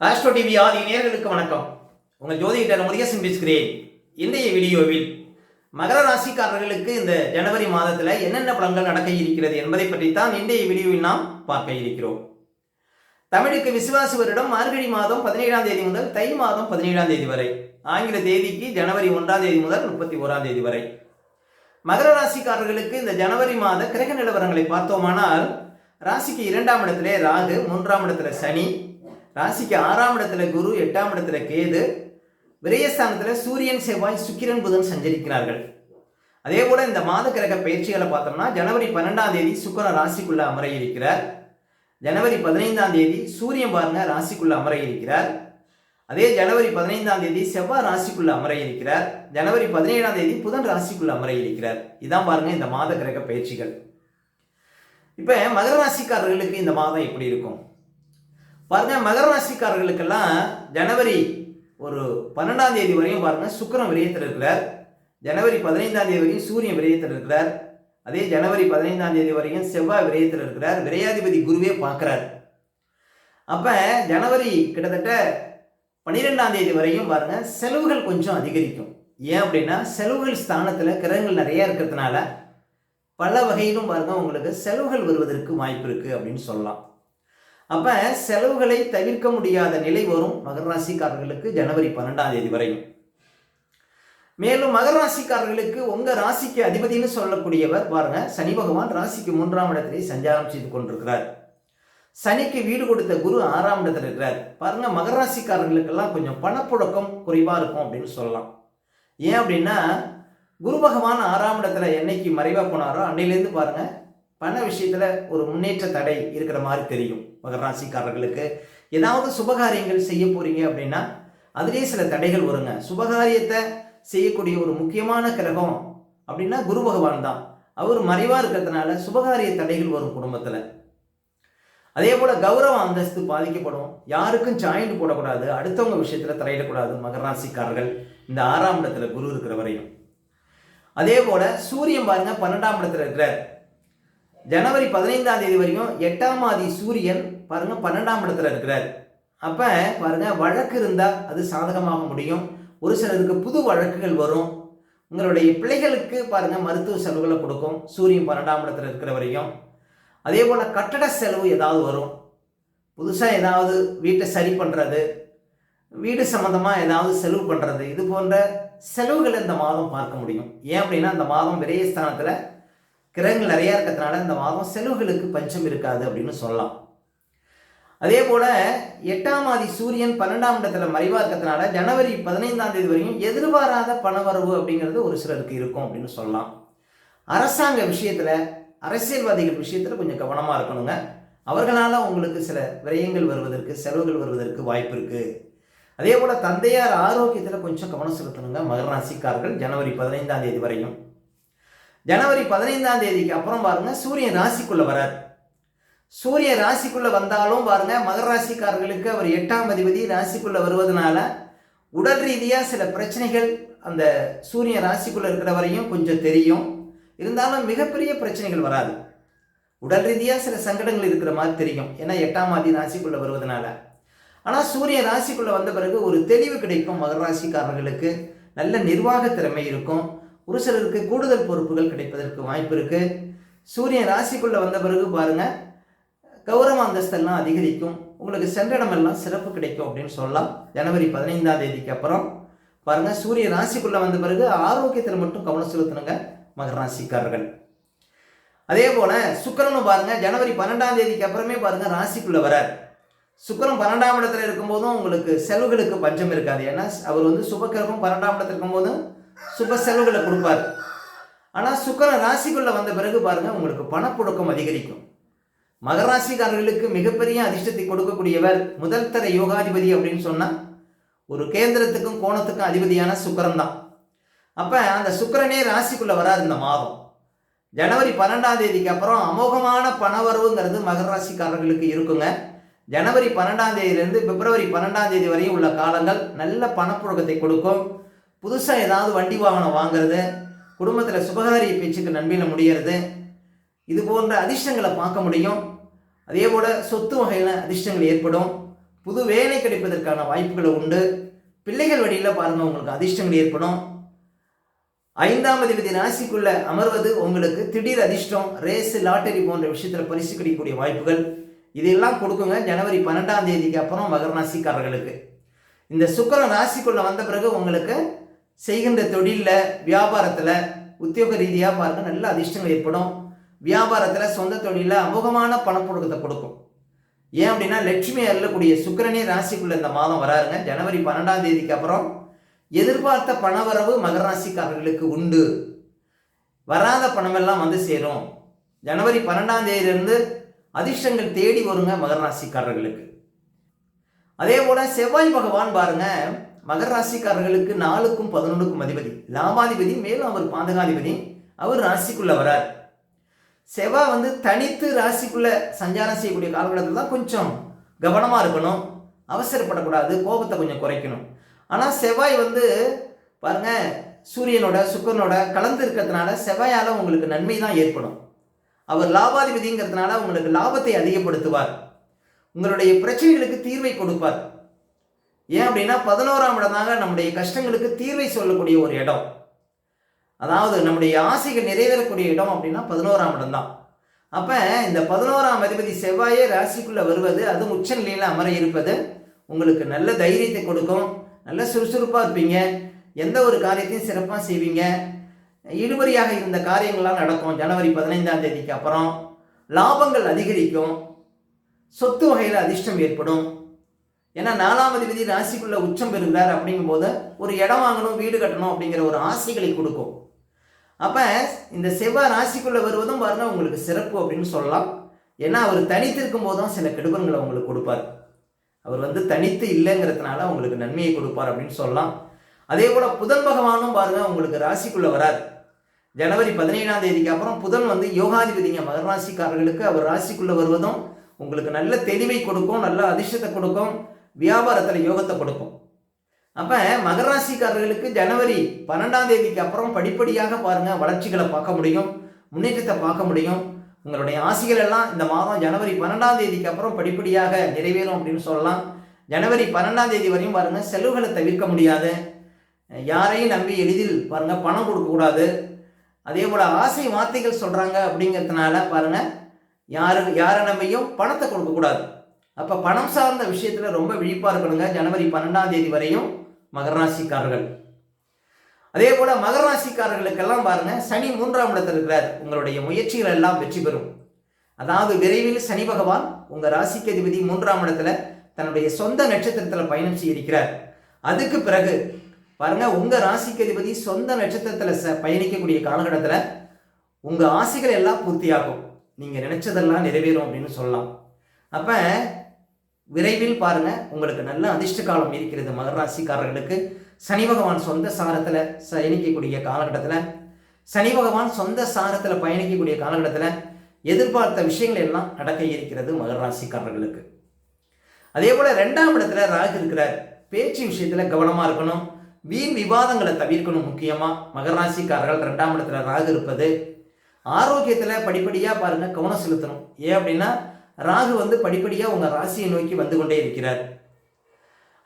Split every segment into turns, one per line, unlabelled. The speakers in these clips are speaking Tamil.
ஆஸ்ட்ரோ டிவி ஆதி நேர்களுக்கு வணக்கம். உங்கள் ஜோதிடர் முருகேசன் பேசுகிறேன். இன்றைய வீடியோவில் மகர ராசிக்காரர்களுக்கு இந்த ஜனவரி மாதத்தில் என்னென்ன பலன்கள் நடக்க இருக்கிறது என்பதை பற்றி தான் இன்றைய வீடியோவில் நாம் பார்க்க இருக்கிறோம். தமிழுக்கு விசுவாச வருடம் மார்கழி மாதம் பதினேழாம் தேதி முதல் தை மாதம் பதினேழாம் தேதி வரை. ஆங்கில தேதிக்கு ஜனவரி ஒன்றாம் தேதி முதல் முப்பத்தி ஓராம் தேதி வரை. மகர ராசிக்காரர்களுக்கு இந்த ஜனவரி மாத கிரக நிலவரங்களை பார்த்தோமானால் ராசிக்கு இரண்டாம் இடத்திலே ராகு மூன்றாம் இடத்துல சனி ராசிக்கு ஆறாம் இடத்துல குரு எட்டாம் இடத்துல கேது விரயஸ்தானத்தில் சூரியன் செவ்வாய் சுக்கிரன் புதன் சஞ்சரிக்கிறார்கள். அதே போல இந்த மாத கிரக பயிற்சிகளை பார்த்தோம்னா ஜனவரி பன்னெண்டாம் தேதி சுக்கிரன் ராசிக்குள்ள அமர இருக்கிறார் ஜனவரி பதினைந்தாம் தேதி சூரியன் பாருங்க ராசிக்குள்ள அமர இருக்கிறார் அதே ஜனவரி பதினைந்தாம் தேதி செவ்வாய் ராசிக்குள்ள அமர இருக்கிறார் ஜனவரி பதினேழாம் தேதி புதன் ராசிக்குள்ள அமர இருக்கிறார் இதான் பாருங்க இந்த மாத கிரக பயிற்சிகள். இப்போ மகர ராசிக்காரர்களுக்கு இந்த மாதம் எப்படி இருக்கும்? பாருங்கள் மகர ராசிக்காரர்களுக்கெல்லாம் ஜனவரி ஒரு பன்னெண்டாம் தேதி வரையும் பாருங்க சுக்கிரன் விரயத்தில் இருக்கிறார். ஜனவரி பதினைந்தாம் தேதி வரையும் சூரியன் விரயத்தில் இருக்கிறார். அதே ஜனவரி பதினைந்தாம் தேதி வரையும் செவ்வாய் விரயத்தில் இருக்கிறார். விரையாதிபதி குருவே பார்க்குறார். அப்போ ஜனவரி கிட்டத்தட்ட பன்னிரெண்டாம் தேதி வரையும் பாருங்கள் செலவுகள் கொஞ்சம் அதிகரிக்கும். ஏன் அப்படின்னா செலவுகள் ஸ்தானத்தில் கிரகங்கள் நிறைய இருக்கிறதுனால பல வகையிலும் பாருங்கள் உங்களுக்கு செலவுகள் வருவதற்கு வாய்ப்பு இருக்குது அப்படின்னு சொல்லலாம். அப்போ செலவுகளை தவிர்க்க முடியாத நிலை வரும் மகர ராசிக்காரர்களுக்கு ஜனவரி பன்னெண்டாம் தேதி வரையும். மேலும் மகர ராசிக்காரர்களுக்கு உங்கள் ராசிக்கு அதிபதினு சொல்லக்கூடியவர் பாருங்க சனி பகவான் ராசிக்கு மூன்றாம் இடத்திலே சஞ்சாரம் செய்து கொண்டிருக்கிறார். சனிக்கு வீடு கொடுத்த குரு ஆறாம் இடத்துல இருக்கிறார். பாருங்க மகர ராசிக்காரர்களுக்கெல்லாம் கொஞ்சம் பணப்புழக்கம் குறைவாக இருக்கும் அப்படின்னு சொல்லலாம். ஏன் அப்படின்னா குரு பகவான் ஆறாம் இடத்துல என்னைக்கு மறைவாக போனாரோ அன்னையிலேருந்து பாருங்கள் பண விஷயத்தில் ஒரு முன்னேற்ற தடை இருக்கிற மாதிரி தெரியும். மகர ராசிக்காரர்களுக்கு. ஏதாவது சுபகாரியங்கள் செய்ய போறீங்க அப்படின்னா அதிலே சில தடைகள் வருங்க. சுபகாரியத்தை செய்யக்கூடிய ஒரு முக்கியமான கிரகம் அப்படின்னா குரு பகவான் தான். அவர் மறைவாக இருக்கிறதுனால சுபகாரிய தடைகள் வரும் குடும்பத்தில். அதே போல கௌரவ அந்தஸ்து பாதிக்கப்படும். யாருக்கும் ஜாயிண்ட் போடக்கூடாது. அடுத்தவங்க விஷயத்தில் தலையிடக்கூடாது. மகர ராசிக்காரர்கள் இந்த ஆறாம் இடத்துல குரு இருக்கிற வரையும். அதே போல சூரியன் பாருங்க பன்னெண்டாம் இடத்துல இருக்கிறார். ஜனவரி பதினைந்தாம் தேதி வரையும் எட்டாம் ஆதி சூரியன் பாருங்க பன்னெண்டாம் இடத்துல இருக்கிறார். அப்ப பாருங்க வழக்கு இருந்தா அது சாதகமாக முடியும். ஒரு சிலருக்கு புது வழக்குகள் வரும். உங்களுடைய பிள்ளைகளுக்கு பாருங்க மருத்துவ செலவுகளை கொடுக்கும். சூரியன் பன்னெண்டாம் இடத்துல இருக்கிற வரையும். அதே போல கட்டட செலவு ஏதாவது வரும். புதுசாக ஏதாவது வீட்டை சரி பண்ணுறது வீடு சம்மந்தமாக ஏதாவது செலவு பண்ணுறது இது போன்ற செலவுகளை இந்த மாதம் பார்க்க முடியும். ஏன் அப்படின்னா அந்த மாதம் விரயஸ்தானத்தில் கிரகங்கள் நிறையா இருக்கிறதுனால இந்த மாதம் செலவுகளுக்கு பஞ்சம் இருக்காது அப்படின்னு சொல்லலாம். அதே போல எட்டாம் ஆதி சூரியன் பன்னெண்டாம் இடத்துல மறைவா இருக்கிறதுனால ஜனவரி பதினைந்தாம் தேதி வரையும் எதிர்பாராத பணவரவு அப்படிங்கிறது ஒரு சிலருக்கு இருக்கும் அப்படின்னு சொல்லலாம். அரசாங்க விஷயத்துல அரசியல்வாதிகள் விஷயத்துல கொஞ்சம் கவனமா இருக்கணுங்க. அவர்களால உங்களுக்கு சில விரயங்கள் வருவதற்கு செலவுகள் வருவதற்கு வாய்ப்பு இருக்கு. அதே போல தந்தையார் ஆரோக்கியத்தில் கொஞ்சம் கவனம் செலுத்தணுங்க. மகர ராசிக்காரர்கள் ஜனவரி பதினைந்தாம் தேதி வரையும். ஜனவரி பதினைந்தாம் தேதிக்கு அப்புறம் பாருங்க சூரியன் ராசிக்குள்ள வரார். சூரிய ராசிக்குள்ள வந்தாலும் பாருங்க மகர ராசிக்காரர்களுக்கு அவர் எட்டாம் அதிபதி ராசிக்குள்ள வருவதனால உடல் ரீதியாக சில பிரச்சனைகள் அந்த சூரிய ராசிக்குள்ள இருக்கிற வரையும் கொஞ்சம் தெரியும். இருந்தாலும் மிகப்பெரிய பிரச்சனைகள் வராது. உடல் ரீதியாக சில சங்கடங்கள் இருக்கிற மாதிரி தெரியும். ஏன்னா எட்டாம் ஆதி ராசிக்குள்ள வருவதனால. ஆனால் சூரிய ராசிக்குள்ள வந்த பிறகு ஒரு தெளிவு கிடைக்கும் மகர ராசிக்காரர்களுக்கு. நல்ல நிர்வாக திறமை இருக்கும். ஒரு சிலருக்கு கூடுதல் பொறுப்புகள் கிடைப்பதற்கு வாய்ப்பு இருக்கு. சூரியன் ராசிக்குள்ள வந்த பிறகு பாருங்க கௌரவ அந்தஸ்தெல்லாம் அதிகரிக்கும். உங்களுக்கு சென்ற இடமெல்லாம் சிறப்பு கிடைக்கும் அப்படின்னு சொல்லலாம். ஜனவரி பதினைந்தாம் தேதிக்கு அப்புறம் பாருங்க சூரிய ராசிக்குள்ள வந்த பிறகு ஆரோக்கியத்தில் மட்டும் கவனம் செலுத்தணுங்க மகர ராசிக்காரர்கள். அதே போல சுக்கரனும் பாருங்க ஜனவரி பன்னெண்டாம் தேதிக்கு அப்புறமே பாருங்க ராசிக்குள்ள வரார். சுக்கிரன் பன்னெண்டாம் இடத்துல இருக்கும்போதும் உங்களுக்கு செலவுகளுக்கு பஞ்சம் இருக்காது. ஏன்னா அவர் வந்து சுபக்கிரகம் பன்னெண்டாம் இடத்துல இருக்கும்போதும் சுப செலவுகளை கொடுப்பார். ஆனால் சுக்கர ராசிக்குள்ள வந்த பிறகு பாருங்க உங்களுக்கு பணப்புழக்கம் அதிகரிக்கும். மகராசிக்காரர்களுக்கு மிகப்பெரிய அதிர்ஷ்டத்தை கொடுக்கக்கூடியவர் முதல் தர யோகாதிபதி அப்படின்னு சொன்னா ஒரு கேந்திரத்துக்கும் கோணத்துக்கும் அதிபதியான சுக்கரன் தான். அப்ப அந்த சுக்கரனே ராசிக்குள்ள வராது இந்த மாதம். ஜனவரி பன்னெண்டாம் தேதிக்கு அப்புறம் அமோகமான பணவரவுங்கிறது மகர ராசிக்காரர்களுக்கு இருக்குங்க. ஜனவரி பன்னெண்டாம் தேதியிலிருந்து பிப்ரவரி பன்னெண்டாம் தேதி வரையும் உள்ள காலங்கள் நல்ல பணப்புழக்கத்தை கொடுக்கும். புதுசாக ஏதாவது வண்டி வாகனம் வாங்குறது குடும்பத்தில் சுபகாரிய பேச்சுக்கு நன்மையில் முடியறது இது போன்ற அதிர்ஷ்டங்களை பார்க்க முடியும். அதே போல் சொத்து வகையில் அதிர்ஷ்டங்கள் ஏற்படும். புது வேலை கிடைப்பதற்கான வாய்ப்புகளை உண்டு. பிள்ளைகள் வழியில் பாருங்கள் உங்களுக்கு அதிர்ஷ்டங்கள் ஏற்படும். ஐந்தாம் அதிபதி ராசிக்குள்ள அமர்வது உங்களுக்கு திடீர் அதிர்ஷ்டம் ரேஸ் லாட்டரி போன்ற விஷயத்தில் பரிசு கிடைக்கக்கூடிய வாய்ப்புகள். இதெல்லாம் கொடுக்குங்க. ஜனவரி பன்னெண்டாம் தேதிக்கு அப்புறம் மகர ராசிக்காரர்களுக்கு. இந்த சுக்கரன் ராசிக்குள்ள வந்த பிறகு உங்களுக்கு செய்கின்ற தொழிலில் வியாபாரத்தில் உத்தியோக ரீதியாக பாருங்க நல்ல அதிர்ஷ்டங்கள் ஏற்படும். வியாபாரத்தில் சொந்த தொழிலில் அமோகமான பணப்புழக்கத்தை கொடுக்கும். ஏன் அப்படின்னா லட்சுமி அருளக்கூடிய சுக்கரனே ராசிக்குள்ள இந்த மாதம் வராருங்க. ஜனவரி பன்னெண்டாம் தேதிக்கு அப்புறம் எதிர்பார்த்த பணவரவு மகர ராசிக்காரர்களுக்கு உண்டு. வராத பணமெல்லாம் வந்து சேரும். ஜனவரி பன்னெண்டாம் தேதியிலிருந்து அதிர்ஷ்டங்கள் தேடி வருங்க மகர ராசிக்காரர்களுக்கு. அதே போல செவ்வாய் பகவான் பாருங்க மகர ராசிக்காரர்களுக்கு நாலுக்கும் பதினொன்றுக்கும் அதிபதி. லாபாதிபதி மேலும் அவர் பாதகாதிபதி. அவர் ராசிக்குள்ள வரார். செவ்வாய் வந்து தனித்து ராசிக்குள்ள சஞ்சாரம் செய்யக்கூடிய காலகட்டத்தில் தான் கொஞ்சம் கவனமாக இருக்கணும். அவசரப்படக்கூடாது. கோபத்தை கொஞ்சம் குறைக்கணும். ஆனால் செவ்வாய் வந்து பாருங்க சூரியனோட சுக்கரனோட கலந்து இருக்கிறதுனால செவ்வாயால் உங்களுக்கு நன்மை தான் ஏற்படும். அவர் லாபாதிபதிங்கிறதுனால உங்களுக்கு லாபத்தை அதிகப்படுத்துவார். உங்களுடைய பிரச்சனைகளுக்கு தீர்வை கொடுப்பார். ஏன் அப்படின்னா பதினோராம் இடம் தாங்க நம்முடைய கஷ்டங்களுக்கு தீர்வை சொல்லக்கூடிய ஒரு இடம். அதாவது நம்முடைய ஆசைகள் நிறைவேறக்கூடிய இடம் அப்படின்னா பதினோராம் இடம் தான் அப்போ இந்த பதினோராம் அதிபதி செவ்வாயே ராசிக்குள்ளே வருவது அதுவும் உச்ச நிலையில் அமர இருப்பது உங்களுக்கு நல்ல தைரியத்தை கொடுக்கும் நல்ல சுறுசுறுப்பாக இருப்பீங்க எந்த ஒரு காரியத்தையும் சிறப்பாக செய்வீங்க. இழுபறியாக இருந்த காரியங்கள்லாம் நடக்கும் ஜனவரி பதினைந்தாம் தேதிக்கு அப்புறம். லாபங்கள் அதிகரிக்கும் சொத்து வகையில் அதிர்ஷ்டம் ஏற்படும். ஏன்னா நாலாம் அதிபதி ராசிக்குள்ள உச்சம் பெறுகிறார் அப்படிங்கும்போது ஒரு இடம் வாங்கணும் வீடு கட்டணும் அப்படிங்கிற ஒரு ஆசைகளை கொடுக்கும். அப்போ இந்த செவ்வாய் ராசிக்குள்ள வருவதும் பாருங்க உங்களுக்கு சிறப்பு அப்படின்னு சொல்லலாம். ஏன்னா அவர் தனித்து இருக்கும் போதும் சில கெடுபன்களை உங்களுக்கு கொடுப்பார். அவர் வந்து தனித்து இல்லைங்கிறதுனால உங்களுக்கு நன்மையை கொடுப்பார் அப்படின்னு சொல்லலாம். அதே போல புதன் பகவானும் பாருங்க உங்களுக்கு ராசிக்குள்ள வரார். ஜனவரி பதினேழாம் தேதிக்கு அப்புறம் புதன் வந்து யோகாதிபதிங்க மகர ராசிக்காரர்களுக்கு அவர் ராசிக்குள்ள வருவதும் உங்களுக்கு நல்ல தெளிவை கொடுக்கும் நல்ல அதிர்ஷ்டத்தை கொடுக்கும். வியாபாரத்தில் யோகத்தை கொடுக்கும். அப்போ மகராசிக்காரர்களுக்கு ஜனவரி பன்னெண்டாம் தேதிக்கு அப்புறம் படிப்படியாக பாருங்கள் வளர்ச்சிகளை பார்க்க முடியும் முன்னேற்றத்தை பார்க்க முடியும். உங்களுடைய ஆசைகள் எல்லாம் இந்த மாதம் ஜனவரி பன்னெண்டாம் தேதிக்கு அப்புறம் படிப்படியாக நிறைவேறும் அப்படின்னு சொல்லலாம். ஜனவரி பன்னெண்டாம் தேதி வரையும் பாருங்கள் செலவுகளை தவிர்க்க முடியாது. யாரையும் நம்பி எளிதில் பாருங்க பணம் கொடுக்கக்கூடாது அதே போல் ஆசை வார்த்தைகள் சொல்கிறாங்க அப்படிங்கிறதுனால பாருங்க யாரு யாரை நம்பியும் பணத்தை கொடுக்கக்கூடாது அப்போ பணம் சார்ந்த விஷயத்தில் ரொம்ப விழிப்பாக இருக்கணுங்க. ஜனவரி பன்னெண்டாம் தேதி வரையும் மகர ராசிக்காரர்கள். அதே போல் மகர ராசிக்காரர்களுக்கெல்லாம் பாருங்க சனி மூன்றாம் இடத்தில் இருக்கிறார். உங்களுடைய முயற்சிகள் எல்லாம் வெற்றி பெறும். அதாவது விரைவில் சனி பகவான் உங்கள் ராசிக்கு அதிபதி மூன்றாம் இடத்துல தன்னுடைய சொந்த நட்சத்திரத்தில் பயணம் செய்திருக்கிறார். அதுக்கு பிறகு பாருங்க உங்கள் ராசிக்கு அதிபதி சொந்த நட்சத்திரத்தில் ச பயணிக்கக்கூடிய காலகட்டத்தில் உங்கள் ஆசைகள் எல்லாம் பூர்த்தியாகும். நீங்கள் நினைச்சதெல்லாம் நிறைவேறும் அப்படின்னு சொல்லலாம். அப்போ விரைவில் பாருங்க. உங்களுக்கு நல்ல அதிர்ஷ்ட காலம் இருக்கிறது மகர ராசிக்காரர்களுக்கு சனி பகவான் சொந்த சாரத்தில் பயணிக்கக்கூடிய காலகட்டத்தில். சனி பகவான் சொந்த சாரத்தில் பயணிக்கக்கூடிய காலகட்டத்தில் எதிர்பார்த்த விஷயங்கள் எல்லாம் நடக்க இருக்கிறது மகர ராசிக்காரர்களுக்கு அதே போல ரெண்டாம் இடத்துல ராகு இருக்கிறார். பேச்சு விஷயத்தில் கவனமாக இருக்கணும். வீண் விவாதங்களை தவிர்க்கணும் முக்கியமாக மகர ராசிக்காரர்கள் ரெண்டாம் இடத்துல ராகு இருப்பது. ஆரோக்கியத்தில் படிப்படியாக பாருங்கள் கவனம் செலுத்தணும். ஏன் அப்படின்னா ராகு வந்து படிப்படியாக உங்கள் ராசியை நோக்கி வந்து கொண்டே இருக்கிறார்.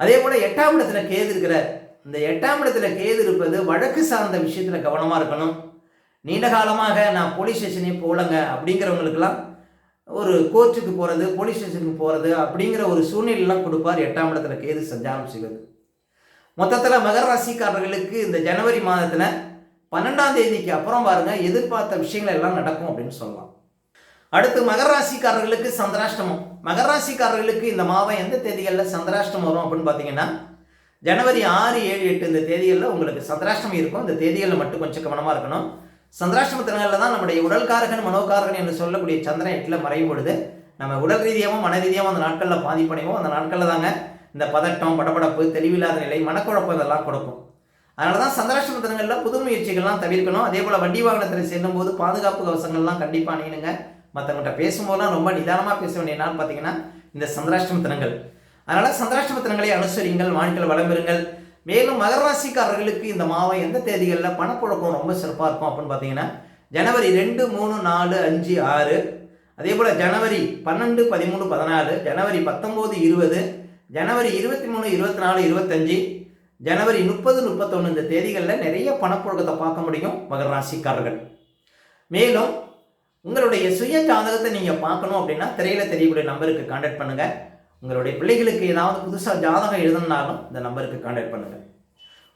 அதே போல் எட்டாம் இடத்துல கேது இருக்கிறார். இந்த எட்டாம் இடத்துல கேது இருப்பது வழக்கு சார்ந்த விஷயத்தில் கவனமாக இருக்கணும். நீண்ட காலமாக நான் போலீஸ் ஸ்டேஷனே போகலங்க அப்படிங்கிறவங்களுக்கெல்லாம் ஒரு கோர்ட்டுக்கு போகிறது போலீஸ் ஸ்டேஷனுக்கு போகிறது அப்படிங்கிற ஒரு சூழ்நிலையெல்லாம் கொடுப்பார் எட்டாம் இடத்துல கேது சஞ்சாரம் செய்வது. மொத்தத்தில் மகர ராசிக்காரர்களுக்கு இந்த ஜனவரி மாதத்தில் பன்னெண்டாம் தேதிக்கு அப்புறம் பாருங்கள் எதிர்பார்த்த விஷயங்கள் எல்லாம் நடக்கும் அப்படின்னு சொல்லலாம். அடுத்து மகராசிக்காரர்களுக்கு சந்திராஷ்டமம். மகராசிக்காரர்களுக்கு இந்த மாதம் எந்த தேதிகளில் சந்திராஷ்டமம் வரும் அப்படின்னு பார்த்தீங்கன்னா ஜனவரி ஆறு ஏழு எட்டு இந்த தேதிகளில் உங்களுக்கு சந்திராஷ்டமம் இருக்கும். இந்த தேதிகளில் மட்டும் கொஞ்சம் கவனமாக இருக்கணும். சந்திராஷ்டம தினங்களில் தான் நம்முடைய உடல்காரகன் மனோகாரகன் என்று சொல்லக்கூடிய சந்திரன் எட்டில் மறையும் பொழுது நம்ம உடல் ரீதியாகவும் மன ரீதியாகவும் அந்த நாட்களில் பாதிப்படைவோம். அந்த நாட்களில் தாங்க இந்த பதட்டம் படபடப்பு தெளிவில்லாத நிலை மனக்குழப்பம் இதெல்லாம் கொடுக்கும். அதனால தான் சந்திராஷ்டம தினங்களில் புது முயற்சிகள்லாம் தவிர்க்கணும். அதே போல் வண்டி வாகனத்தில் செல்லும்போது பாதுகாப்பு கவசங்கள்லாம் கண்டிப்பாக அணியணுங்க. மற்றவங்கள்ட்ட பேசும்போதெல்லாம் ரொம்ப நிதானமாக பேச வேண்டிய நாள் பார்த்தீங்கன்னா இந்த சந்திராஷ்டம தினங்கள். அதனால் சந்திராஷ்டம தினங்களை அனுசரிங்கள் வாழ்க்கையில் வளம் பெறுங்கள். மேலும் மகராசிக்காரர்களுக்கு இந்த மாதம் எந்த தேதிகளில் பணப்புழக்கம் ரொம்ப சிறப்பாக இருக்கும் அப்படின்னு பார்த்தீங்கன்னா ஜனவரி ரெண்டு மூணு நாலு அஞ்சு ஆறு. அதே போல் ஜனவரி பன்னெண்டு பதிமூணு பதினாலு. ஜனவரி பத்தொம்போது இருபது. ஜனவரி இருபத்தி மூணு இருபத்தி நாலு இருபத்தஞ்சி ஜனவரி முப்பது முப்பத்தொன்று இந்த தேதிகளில் நிறைய பணப்புழக்கத்தை பார்க்க முடியும் மகர ராசிக்காரர்கள். மேலும் உங்களுடைய சுய ஜாதகத்தை நீங்கள் பார்க்கணும் அப்படின்னா திரையில் தெரியக்கூடிய நம்பருக்கு காண்டாக்ட் பண்ணுங்கள் உங்களுடைய பிள்ளைகளுக்கு ஏதாவது புதுசாக ஜாதகம் எழுதணுனாலும் இந்த நம்பருக்கு காண்டாக்ட் பண்ணுங்கள்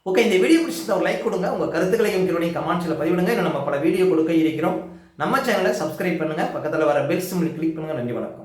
ஓகே இந்த வீடியோ பிடிச்சிருந்த ஒரு லைக் கொடுங்க. உங்கள் கருத்துக்களையும் கீழே கமெண்ட்ஸில் பதிவிடுங்க. இன்னும் நம்ம பல வீடியோ கொடுக்க இருக்கிறோம். நம்ம சேனலை சப்ஸ்கிரைப் பண்ணுங்கள் பக்கத்தில் வர பெல் சிம்மில் கிளிக் பண்ணுங்கள் நன்றி வணக்கம்.